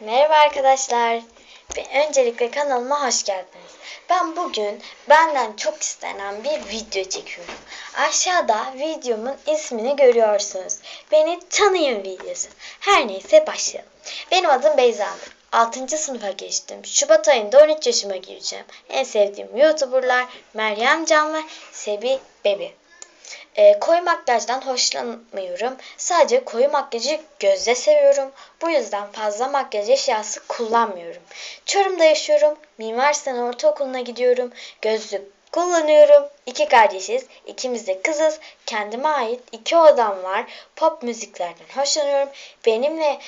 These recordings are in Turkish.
Merhaba arkadaşlar. Ve öncelikle kanalıma hoş geldiniz. Ben bugün benden çok istenen bir video çekiyorum. Aşağıda videomun ismini görüyorsunuz. Beni tanıyın videosu. Her neyse başlayalım. Benim adım Beyza'dır. 6. sınıfa geçtim. Şubat ayında 13 yaşıma gireceğim. En sevdiğim YouTuberlar Meryem Can ve Sebi Bebi. E, koyu makyajdan hoşlanmıyorum. Sadece koyu makyajı gözde seviyorum. Bu yüzden fazla makyaj eşyası kullanmıyorum. Çorum'da yaşıyorum. Mimar Sinan Ortaokulu'na gidiyorum. Gözlük kullanıyorum. İki kardeşiz. İkimiz de kızız. Kendime ait iki odam var. Pop müziklerden hoşlanıyorum. Benimle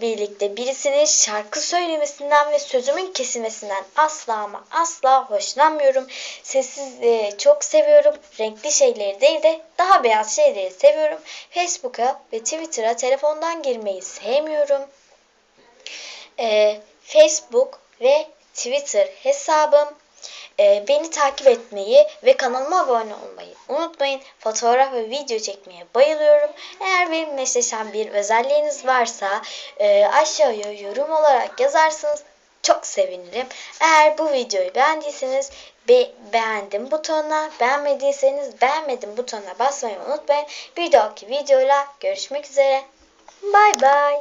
birlikte birisinin şarkı söylemesinden ve sözümün kesilmesinden asla ama asla hoşlanmıyorum. Sessizliği çok seviyorum. Renkli şeyleri değil de daha beyaz şeyleri seviyorum. Facebook'a ve Twitter'a telefondan girmeyi sevmiyorum. Ee, Facebook ve Twitter hesabım. Ee, beni takip etmeyi ve kanalıma abone olmayı unutmayın. Fotoğraf ve video çekmeye bayılıyorum. Eğer benimle eşleşen bir özelliğiniz varsa e, aşağıya yorum olarak yazarsanız çok sevinirim. Eğer bu videoyu beğendiyseniz be- beğendim butonuna, beğenmediyseniz beğenmedim butonuna basmayı unutmayın. Bir dahaki videoyla görüşmek üzere. Bay bay.